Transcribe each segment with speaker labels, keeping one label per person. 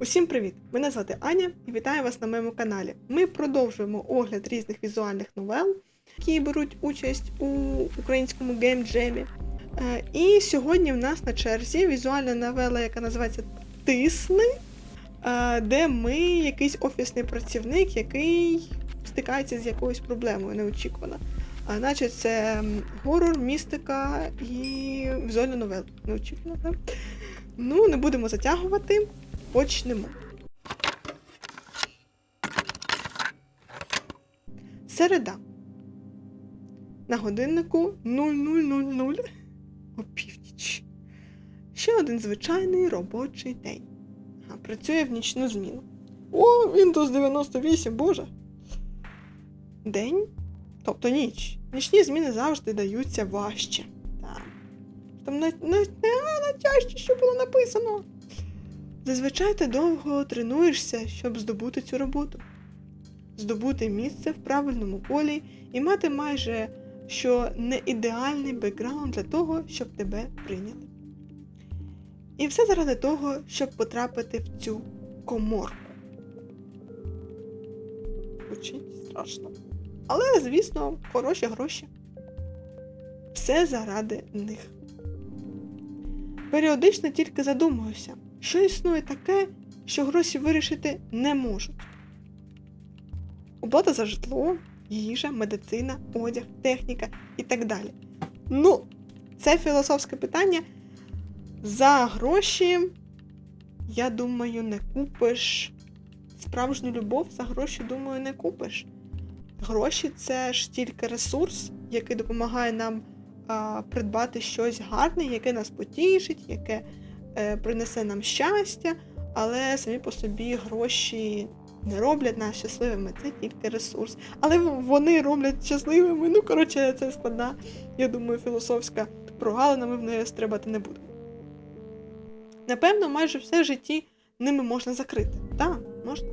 Speaker 1: Усім привіт! Мене звати Аня і вітаю вас на моєму каналі. Ми продовжуємо огляд різних візуальних новел, які беруть участь у українському геймджемі. Е, І сьогодні в нас на черзі візуальна новела, яка називається Тисни, е, де ми якийсь офісний працівник, який стикається з якоюсь проблемою неочікувано. А наче це горор, містика і візуальна новела. Неочікувано. Ну, не будемо затягувати. Почнемо. Середа. На годиннику 0000 опівніч. Ще один звичайний робочий день. Працює в нічну зміну. О, Windows 98, боже. День, тобто ніч. Нічні зміни завжди даються важче. Так. Там на, на, на, на тяжче, що було написано. Зазвичай ти довго тренуєшся, щоб здобути цю роботу, здобути місце в правильному колі і мати майже що не ідеальний бекграунд для того, щоб тебе прийняли. І все заради того, щоб потрапити в цю коморку. Звучить страшно. Але, звісно, хороші гроші. Все заради них. Періодично тільки задумуюся, що існує таке, що гроші вирішити не можуть. Оплата за житло, їжа, медицина, одяг, техніка і так далі. Ну, це філософське питання. За гроші, я думаю, не купиш справжню любов, за гроші, думаю, не купиш. Гроші це ж тільки ресурс, який допомагає нам а, придбати щось гарне, яке нас потішить, яке принесе нам щастя, але самі по собі гроші не роблять нас щасливими, це тільки ресурс. Але вони роблять щасливими. Ну, коротше, це складна, я думаю, філософська прогалина, ми в неї стрибати не будемо. Напевно, майже все в житті ними можна закрити. Так, можна.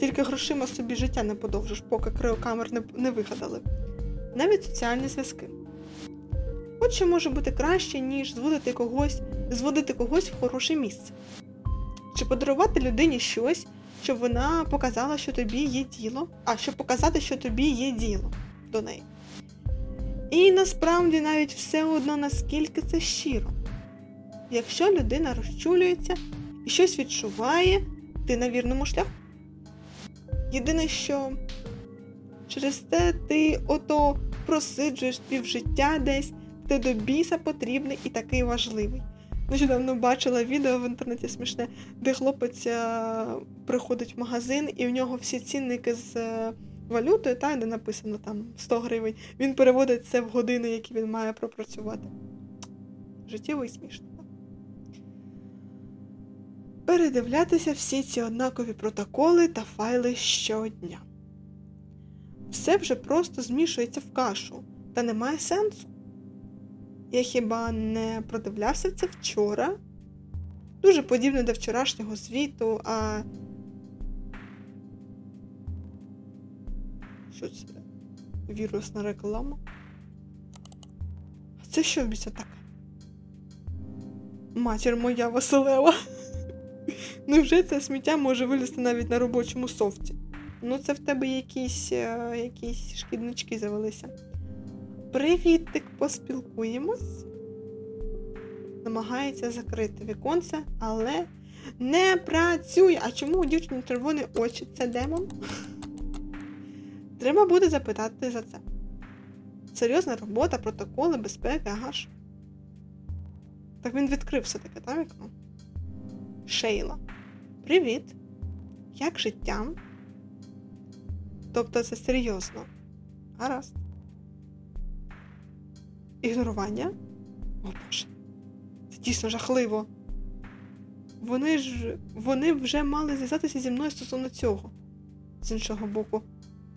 Speaker 1: Тільки грошима собі життя не подовжиш, поки криокамер не, не вигадали. Навіть соціальні зв'язки. От що може бути краще, ніж зводити когось, зводити когось в хороше місце. Чи подарувати людині щось, щоб вона показала, що тобі є діло, а щоб показати, що тобі є діло до неї. І насправді навіть все одно, наскільки це щиро. Якщо людина розчулюється і щось відчуває, ти на вірному шляху. Єдине, що через те ти ото просиджуєш півжиття десь, ти до біса потрібний і такий важливий. Нещодавно бачила відео в інтернеті смішне, де хлопець е, приходить в магазин, і в нього всі цінники з е, валютою, та, де написано там 100 гривень. Він переводить це в години, які він має пропрацювати. Життєво і смішно. Передивлятися всі ці однакові протоколи та файли щодня. Все вже просто змішується в кашу, та немає сенсу. Я хіба не продивлявся це вчора? Дуже подібне до вчорашнього звіту, а. Що це? Вірусна реклама? А це що в біса таке? Матір моя Василева. Невже це сміття може вилізти навіть на робочому софті? Ну, це в тебе якісь, е, якісь шкіднички завелися. Привітик, поспілкуємось. Намагається закрити віконце, але не працює. А чому у дівчини червоні очі? Це демон? Треба буде запитати за це. Серйозна робота, протоколи, безпеки, ага ж. Так він відкрив все-таки, так, вікно? Шейла. Привіт. Як життя? Тобто це серйозно. Гаразд. Ігнорування? О Боже. Це дійсно жахливо. Вони ж. Вони вже мали зв'язатися зі мною стосовно цього. З іншого боку,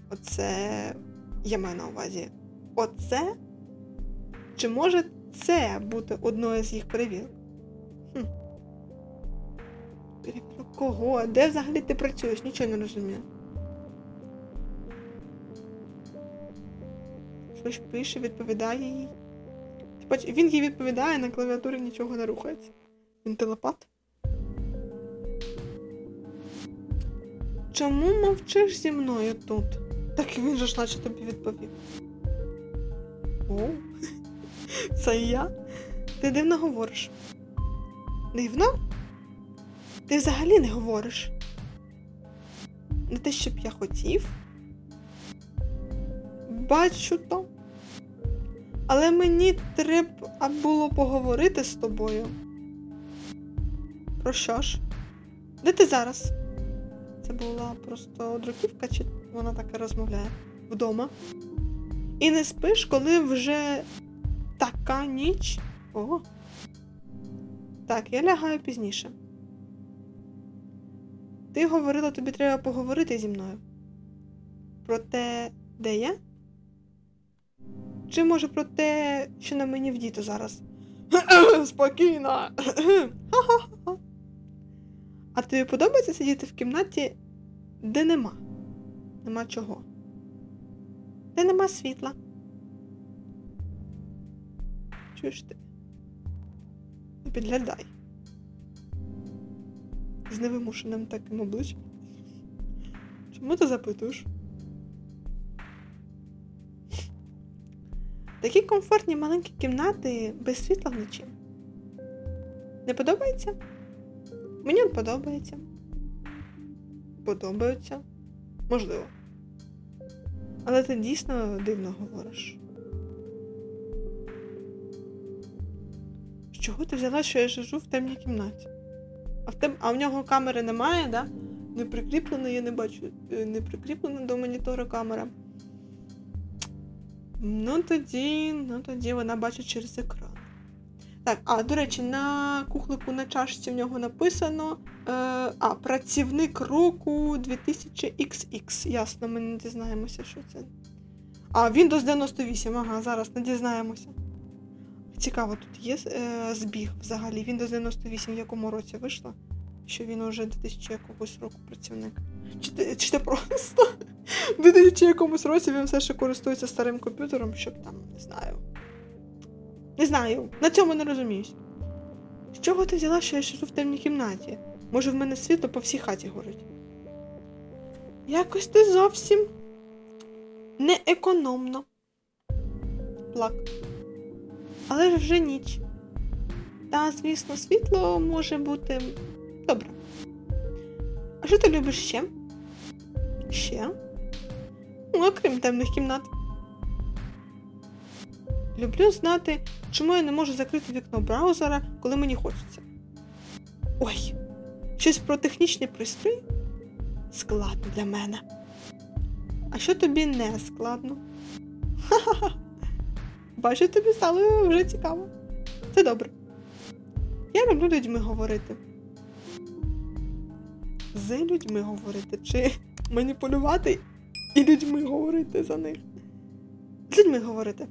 Speaker 1: оце. Я маю на увазі. Оце? Чи може це бути одною з їх перевірок? Хм. Перевірок кого? Де взагалі ти працюєш? Нічого не розумію. Щось пише, відповідає їй. Бач, він їй відповідає, на клавіатурі нічого не рухається. Він телепат. чому мовчиш зі мною тут? Так він же ж наче тобі відповів. О, це я? Ти дивно говориш. Дивно? Ти взагалі не говориш. Не те, щоб я хотів. Бачу то. Але мені треба було поговорити з тобою. Про що ж? Де ти зараз? Це була просто друківка, чи вона так і розмовляє? Вдома. І не спиш, коли вже така ніч. О. Так, я лягаю пізніше. Ти говорила, тобі треба поговорити зі мною. Про те, де я? Чи може про те, що на мені вдіто зараз? Спокійно. А тобі подобається сидіти в кімнаті, де нема? Нема чого? Де нема світла? Чуєш ти? Не підглядай. З невимушеним таким обличчям. Чому ти запитуєш? Такі комфортні маленькі кімнати без світла вночі. Не подобається? Мені он подобається. Подобаються. Можливо. Але ти дійсно дивно говориш. З чого ти взяла, що я живу в темній кімнаті? А в, теб... а в нього камери немає, да? Не прикріплено, я не бачу. е, Не прикріплена до монітора камера. Ну тоді, ну тоді вона бачить через екран. Так, а до речі, на кухлику на чашці в нього написано. Е, а, працівник року 2000XX. Ясно, ми не дізнаємося, що це. А, Windows 98, ага, зараз не дізнаємося. Цікаво, тут є е, збіг взагалі. Windows 98 в якому році вийшло? Що він уже 2000 якогось року працівник. Чи, чи ти просто в 2000 якомусь році він все ще користується старим комп'ютером, щоб там, не знаю. Не знаю, на цьому не розуміюсь. З чого ти взяла, що я сижу в темній кімнаті? Може, в мене світло по всій хаті горить? Якось ти зовсім не економно. Плак. Але ж вже ніч. Та, звісно, світло може бути добре. А що ти любиш ще? Ще? Ну, окрім темних кімнат. Люблю знати, чому я не можу закрити вікно браузера, коли мені хочеться. Ой, щось про технічний пристрій? Складно для мене. А що тобі не складно? Ха-ха-ха. Бачу, тобі стало вже цікаво. Це добре. Я люблю людьми говорити. З людьми говорити, чи маніпулювати і людьми говорити за них. З людьми говорити.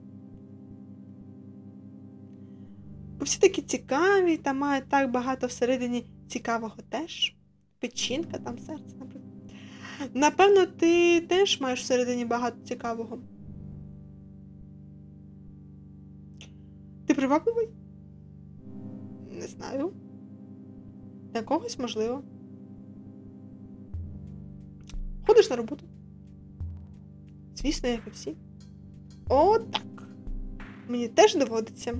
Speaker 1: Бо всі такі цікаві та мають так багато всередині цікавого теж. Печінка, там серце, наприклад. Напевно, ти теж маєш всередині багато цікавого. Ти привабливий? Не знаю. Для когось можливо. Ходиш на роботу? Звісно, як і всі. О, так. Мені теж доводиться.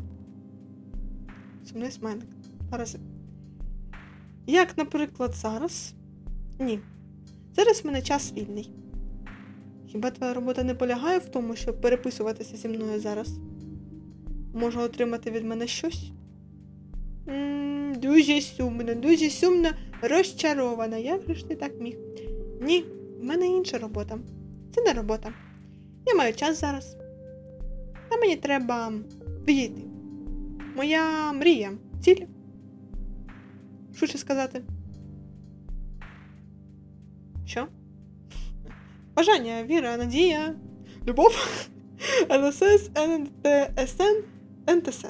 Speaker 1: Сумний смайлик. Зараз. Як, наприклад, зараз? Ні. Зараз в мене час вільний. Хіба твоя робота не полягає в тому, щоб переписуватися зі мною зараз? Можу отримати від мене щось? м дуже сумно, дуже сумно розчарована. Як же ж ти так міг? Ні, в мене інша робота. Це не робота. Я маю час зараз. Та мені треба відійти. Моя мрія. Ціль. Швидше сказати. Що? Бажання, віра, надія, любов, НСС, НТСН, НТС.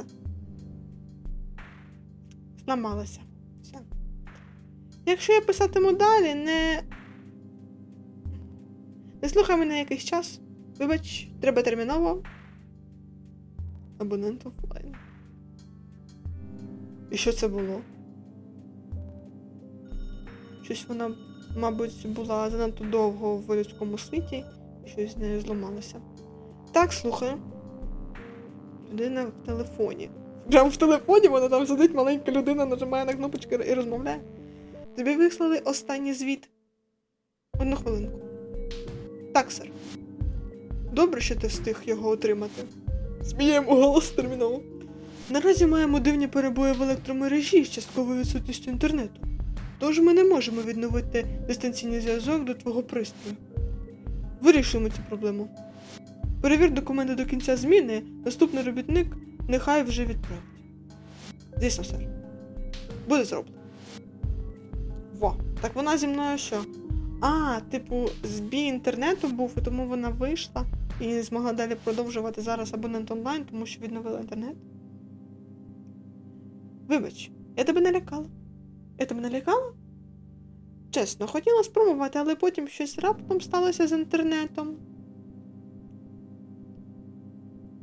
Speaker 1: Зламалася. Все. Якщо я писатиму далі, не. Не слухай мене якийсь час. Вибач, треба терміново. Абонент офлайн. І що це було? Щось вона мабуть, була занадто довго в людському світі, і щось з нею зламалося. Так, слухаю. Людина в телефоні. Прямо в телефоні вона там сидить, маленька людина, нажимає на кнопочки і розмовляє. Тобі вислали останній звіт. Одну хвилинку. Так, сер. Добре, що ти встиг його отримати. Сміємо голос терміново. Наразі маємо дивні перебої в електромережі з частковою відсутністю інтернету. Тож ми не можемо відновити дистанційний зв'язок до твого пристрою. Вирішуємо цю проблему. Перевір документи до кінця зміни, наступний робітник нехай вже відправить. Звісно, сер. Буде зроблено. Во, так вона зі мною що? А, типу, збій інтернету був, і тому вона вийшла і змогла далі продовжувати зараз абонент онлайн, тому що відновила інтернет. Вибач, я тебе налякала. Я тебе налякала? Чесно, хотіла спробувати, але потім щось раптом сталося з інтернетом.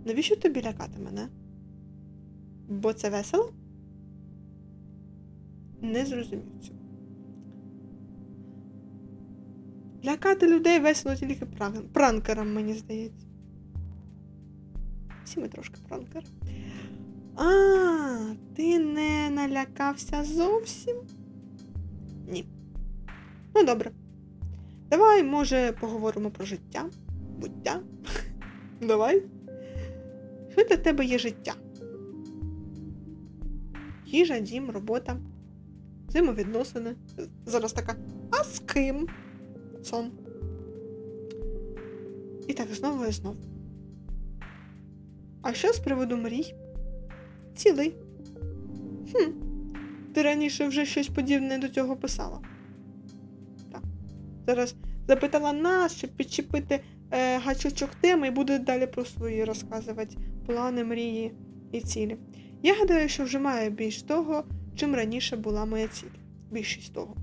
Speaker 1: Навіщо тобі лякати мене? Бо це весело? Не зрозумів цього. Лякати людей весело тільки пран- пранкерам, мені здається. Всі ми трошки пранкери. А, ти не налякався зовсім? Ні. Ну, добре. Давай, може, поговоримо про життя, буття. Давай. Що для тебе є життя? Їжа, дім, робота, взаємовідносини. Зараз така. А з ким? Сон. І так знову і знову. А що з приводу мрій? Цілий. Хм. Ти раніше вже щось подібне до цього писала. Так. Зараз запитала нас, щоб підчепити е, гачочок теми і буде далі про свої розказувати плани, мрії і цілі. Я гадаю, що вже маю більш того, чим раніше була моя ціль. Більшість того.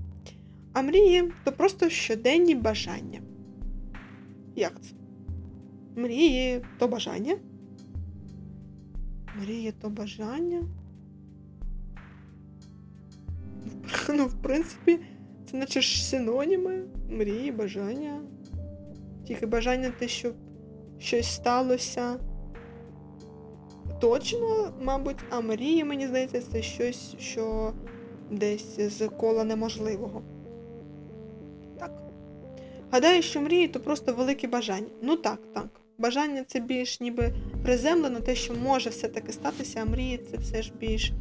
Speaker 1: А мрії то просто щоденні бажання. Як це? Мрії то бажання? Мрії то бажання? Ну, в принципі, це наче ж синоніми. Мрії, бажання. Тільки бажання те, щоб щось сталося. Точно, мабуть, а мрії, мені здається, це щось, що десь з кола неможливого. Гадаю, що мрії то просто велике бажання. Ну так, так. Бажання це більш ніби приземлено, те, що може все-таки статися, а мрії це все ж більш,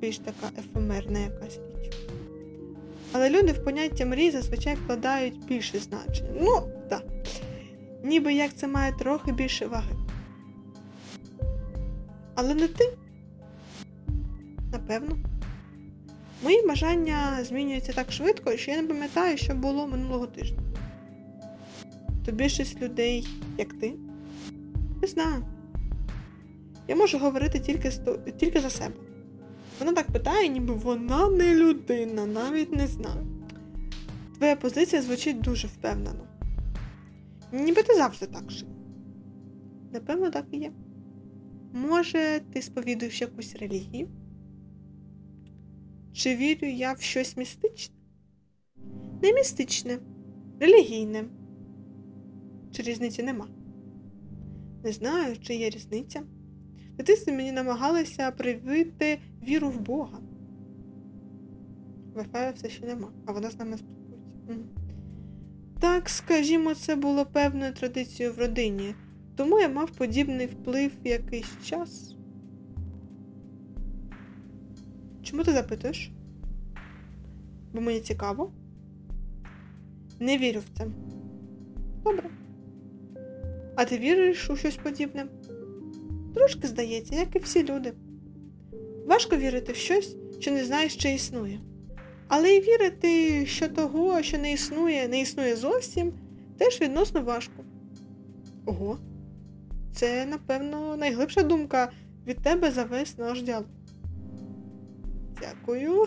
Speaker 1: більш така ефемерна якась річ. Але люди в поняття мрії зазвичай вкладають більше значення. Ну, так. Ніби як це має трохи більше ваги. Але не ти. Напевно. Мої бажання змінюються так швидко, що я не пам'ятаю, що було минулого тижня. То більшість людей, як ти, не знаю. Я можу говорити тільки, тільки за себе. Вона так питає, ніби вона не людина, навіть не знаю. Твоя позиція звучить дуже впевнено. Ніби ти завжди так жив. Напевно, так і є. Може, ти сповідуєш якусь релігію? Чи вірю я в щось містичне? Не містичне, релігійне. Чи різниці нема? Не знаю, чи є різниця. В мені намагалися привити віру в Бога. Wi-Fi все ще нема, а вона з нами спілкується. Так, скажімо, це було певною традицією в родині, тому я мав подібний вплив якийсь час. Чому ти запитуєш? Бо мені цікаво. Не вірю в це. Добре. А ти віриш у щось подібне? Трошки здається, як і всі люди. Важко вірити в щось, що не знаєш, чи існує. Але і вірити, що того, що не існує, не існує зовсім, теж відносно важко. Ого, це, напевно, найглибша думка від тебе за весь наш діалог. Дякую.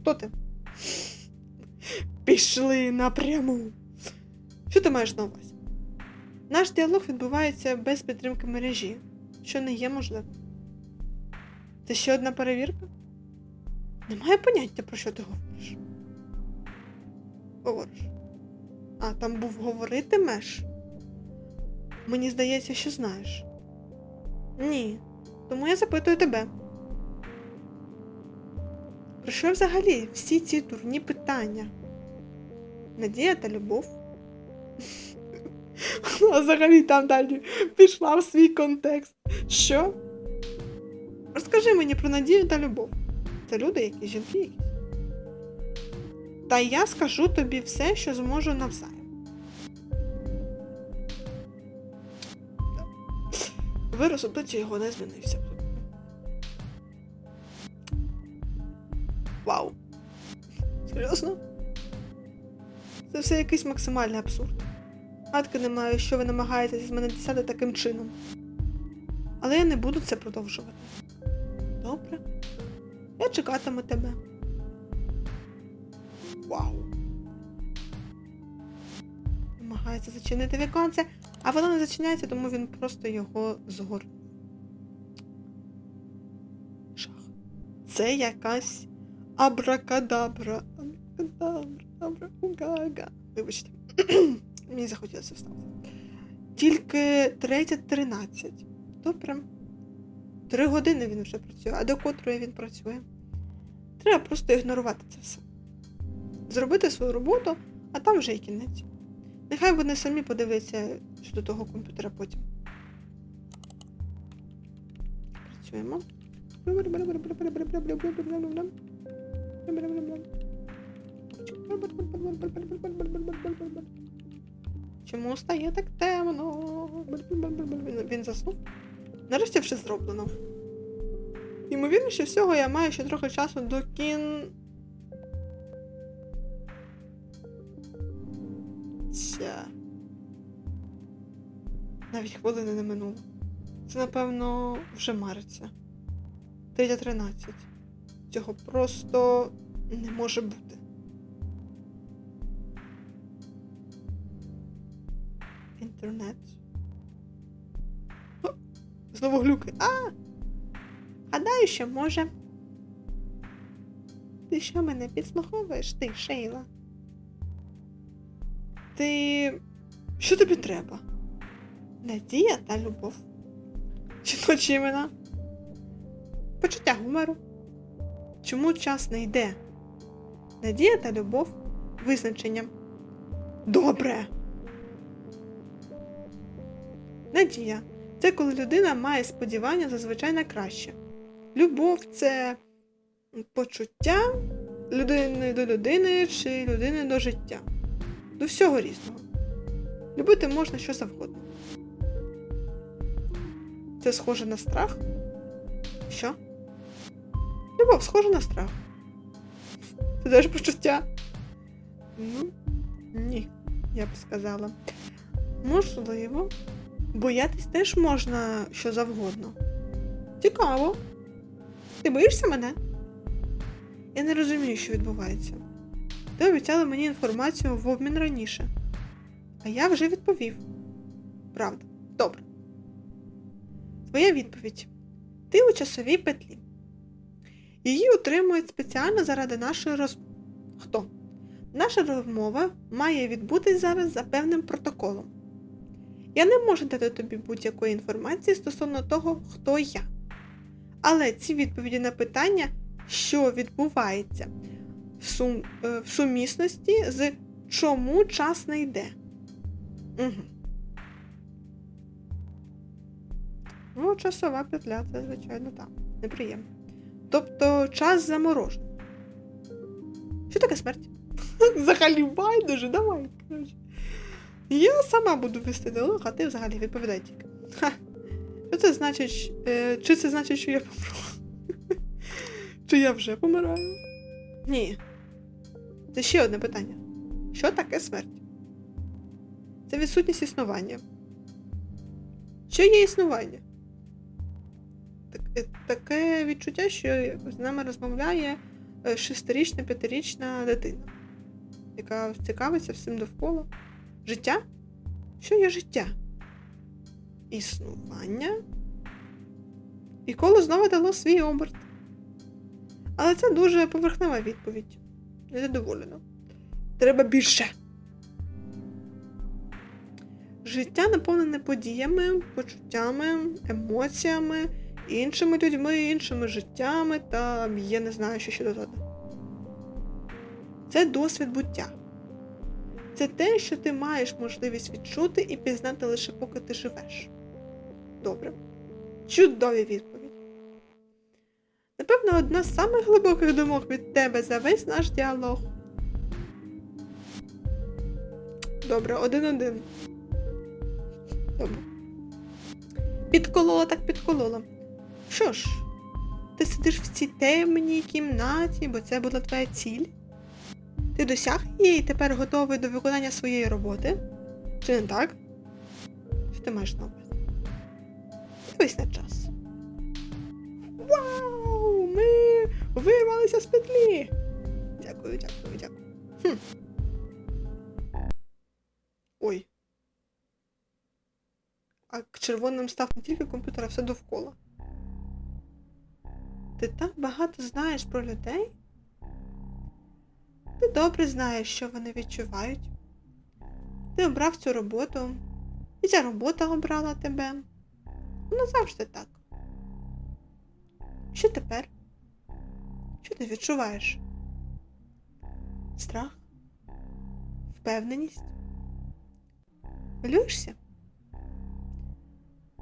Speaker 1: Хто ти? Пішли напряму. Що ти маєш на увазі? Наш діалог відбувається без підтримки мережі, що не є можливим. Це ще одна перевірка? Немає поняття, про що ти говориш. Говориш. А, там був говоритимеш? Мені здається, що знаєш. Ні. Тому я запитую тебе. Про що взагалі всі ці дурні питання? Надія та любов? А взагалі там далі пішла в свій контекст. Що? Розкажи мені про надію та любов. Це люди, які жінки якісь. Та я скажу тобі все, що зможу навзаєм. Вираз обличчя його не змінився. Все якийсь максимальний абсурд. Гадки не маю, що ви намагаєтеся з мене дістати таким чином. Але я не буду це продовжувати. Добре. Я чекатиму тебе. Вау. Намагається зачинити віконце, а воно не зачиняється, тому він просто його згорнув. Жах. Це якась абракадабра. Абракадабра, абракугага. Вибачте. Мені захотілося встати. Тільки 3.13. Добре. Три години він вже працює, а до котрої він працює. Треба просто ігнорувати це все. Зробити свою роботу, а там вже і кінець. Нехай вони самі подивляться щодо того комп'ютера потім. Працюємо. Чому стає так темно? Він, він заснув? Нарешті все зроблено. Ймовірніше всього, я маю ще трохи часу до кін. Ця. Навіть хвилини не минуло. Це, напевно, вже мариться. 3.13. Цього просто не може бути. Інтернет. Знову глюки. А! Гадаю, що може. Ти що мене підслуховуєш, ти, Шейла? Ти. Що тобі треба? Надія та любов. Жіночі імена. Почуття гумору. Чому час не йде? Надія та любов визначення. Добре. Надія це коли людина має сподівання зазвичай на краще. Любов це почуття людини до людини чи людини до життя. До всього різного. Любити можна що завгодно. Це схоже на страх? Що? Любов схожа на страх. Це теж почуття? Ну, ні, я б сказала. Можливо. Боятись теж можна що завгодно. Цікаво. Ти боїшся мене? Я не розумію, що відбувається. Ти обіцяла мені інформацію в обмін раніше. А я вже відповів. Правда. Добре. Твоя відповідь. Ти у часовій петлі. Її утримують спеціально заради нашої розмови. Хто? Наша розмова має відбутись зараз за певним протоколом. Я не можу дати тобі будь-якої інформації стосовно того, хто я. Але ці відповіді на питання, що відбувається в, сум... е, в сумісності з чому час не йде. Угу. Ну, часова петля, це, звичайно, так. Неприємно. Тобто час заморожений. Що таке смерть? Взагалі байдуже, давай. коротше. Я сама буду вести діалог, а ти взагалі відповідай тільки. Ха. Що це значить? Е, чи це значить, що я помру? Чи я вже помираю? Ні. Це ще одне питання. Що таке смерть? Це відсутність існування. Що є існування? Так, е, таке відчуття, що з нами розмовляє е, шестирічна, п'ятирічна дитина, яка цікавиться всім довкола. Життя? Що є життя? Існування? І коло знову дало свій оберт. Але це дуже поверхнева відповідь. Незадоволена. Треба більше. Життя наповнене подіями, почуттями, емоціями, іншими людьми, іншими життями та я не знаю, що ще додати. Це досвід буття. Це те, що ти маєш можливість відчути і пізнати лише поки ти живеш. Добре. Чудові відповіді. Напевно, одна з самих глибоких думок від тебе за весь наш діалог. Добре, один-один. Добре. Підколола так підколола. Що ж, ти сидиш в цій темній кімнаті, бо це була твоя ціль. Ти досяг її і тепер готовий до виконання своєї роботи? Чи не так? Що ти маєш на? Дивись на час. Вау! Ми вирвалися з петлі! Дякую, дякую, дякую. Хм. Ой. А червоним став не тільки комп'ютер, а все довкола. Ти так багато знаєш про людей? Ти добре знаєш, що вони відчувають. Ти обрав цю роботу, і ця робота обрала тебе. Воно завжди так. Що тепер? Що ти відчуваєш? Страх? Впевненість? Хвилюєшся?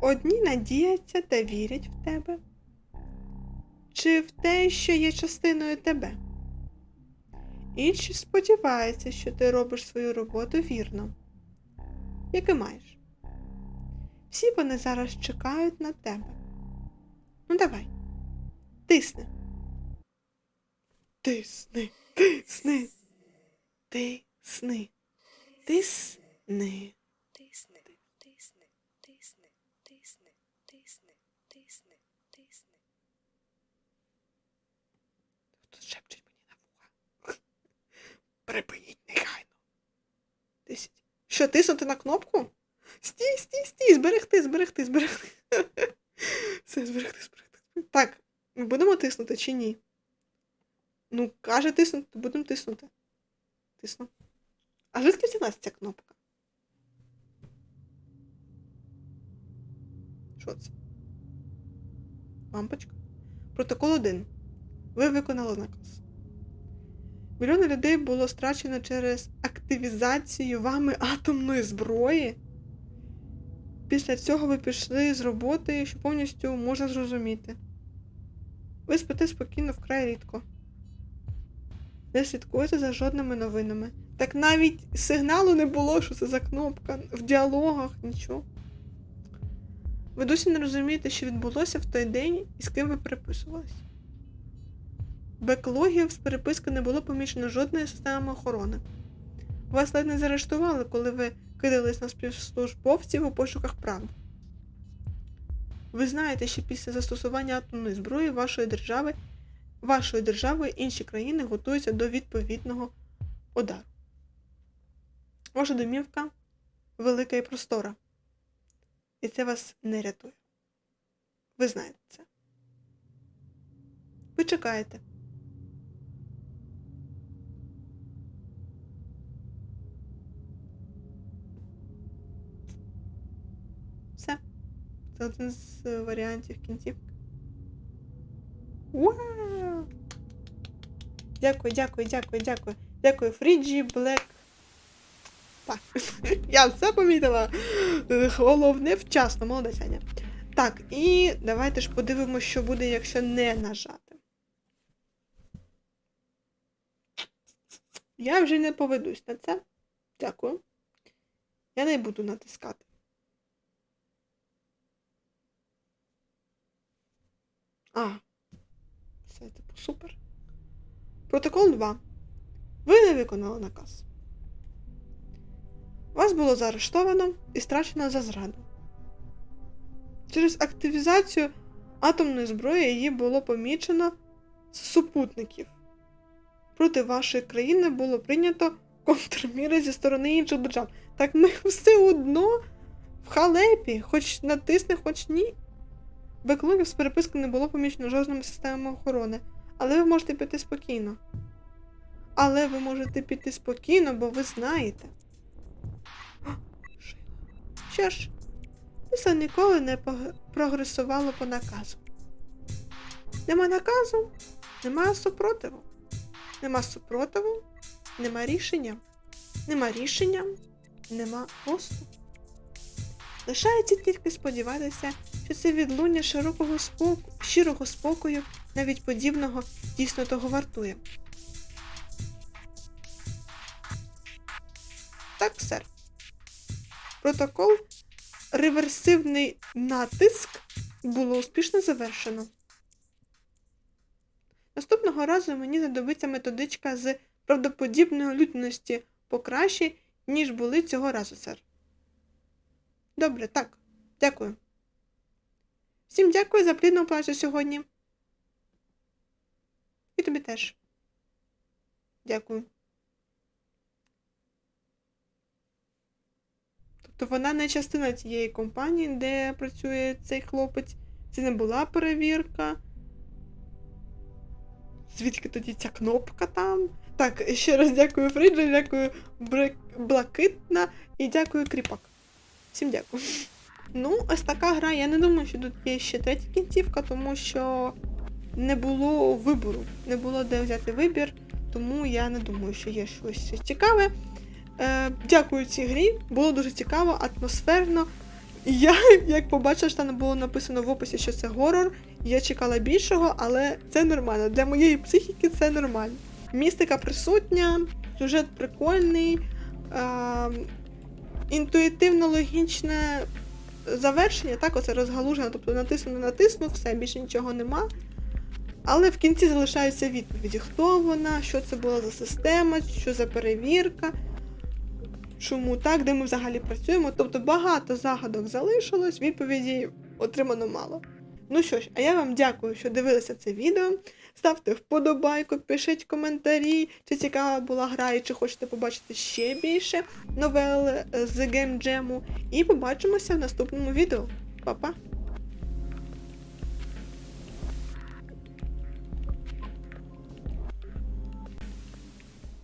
Speaker 1: Одні надіяться та вірять в тебе, чи в те, що є частиною тебе. Інші сподіваються, що ти робиш свою роботу вірно, як і маєш. Всі вони зараз чекають на тебе. Ну давай, тисни. Тисни, тисни, тисни, тисни
Speaker 2: тисни, тисни, тисни, тисни, тисни, тисни.
Speaker 1: Тут шепчуть мені на вуха. Припиніть негайно. Тисять. Що, тиснути на кнопку? Стій, стій, стій, зберегти, зберегти, зберегти. Все, зберегти, зберегти. Так, ми будемо тиснути чи ні? Ну, каже тиснути, будемо тиснути. Тисну. А звідки взялась ця кнопка? Що це? Лампочка. Протокол 1. Ви виконали наказ. Мільйони людей було страчено через активізацію вами атомної зброї. Після цього ви пішли з роботи, що повністю можна зрозуміти. Ви спите спокійно вкрай рідко. Не слідкуєте за жодними новинами. Так навіть сигналу не було, що це за кнопка. В діалогах нічого. Ви досі не розумієте, що відбулося в той день і з ким ви переписувались. Беклогів з переписки не було помічено жодної системи охорони. Вас ледь не заарештували, коли ви кидались на співслужбовців у пошуках правди. Ви знаєте, що після застосування атомної зброї вашої держави, вашої держави інші країни готуються до відповідного удару. Ваша домівка велика і простора. І це вас не рятує. Ви знаєте це. Ви чекаєте. Це один з е, варіантів кінцівки. Вау! Дякую, дякую, дякую, дякую. Дякую, Фріджі Блек. Так, я все помітила. Головне вчасно, молодець Аня. Так, і давайте ж подивимося, що буде, якщо не нажати. Я вже не поведусь на це. Дякую. Я не буду натискати. А, все, типу, супер. Протокол 2. Ви не виконали наказ. Вас було заарештовано і страчено за зраду. Через активізацію атомної зброї її було помічено з супутників. Проти вашої країни було прийнято контрміри зі сторони інших держав. Так ми все одно в халепі, хоч натисне, хоч ні. Беклогів з переписки не було помічено жодними системами охорони, Але ви можете піти спокійно. Але ви можете піти спокійно, бо ви знаєте. Що ж, це ніколи не прогресувало по наказу. Нема наказу, нема супротиву. Нема супротиву, нема рішення. Нема рішення, нема поступу. Лишається тільки сподіватися, що це відлуння широкого споку... щирого спокою, навіть подібного, дійсно того вартує. Так, сер. Протокол реверсивний натиск було успішно завершено. Наступного разу мені знадобиться методичка з правдоподібної людяності покраще, ніж були цього разу, сер. Добре, так. Дякую. Всім дякую за плідну працю сьогодні. І тобі теж. Дякую. Тобто вона не частина цієї компанії, де працює цей хлопець. Це не була перевірка. Звідки тоді ця кнопка там? Так, ще раз дякую Фриджі, дякую Блакитна і дякую Кріпак. Всім дякую. Ну, ось така гра. Я не думаю, що тут є ще третя кінцівка, тому що не було вибору, не було де взяти вибір, тому я не думаю, що є щось цікаве. Е, дякую цій грі, було дуже цікаво, атмосферно. Я, як побачила, що там було написано в описі, що це горор, я чекала більшого, але це нормально. Для моєї психіки це нормально. Містика присутня, сюжет прикольний, е, інтуїтивно логічне завершення, так, оце розгалужено, тобто натиснув, натиснув, все, більше нічого нема. Але в кінці залишаються відповіді, хто вона, що це була за система, що за перевірка, чому так, де ми взагалі працюємо. Тобто багато загадок залишилось, відповіді отримано мало. Ну що ж, а я вам дякую, що дивилися це відео. Ставте вподобайку, пишіть коментарі, чи цікава була гра, і чи хочете побачити ще більше новел з з геймджему. І побачимося в наступному відео. Па-па!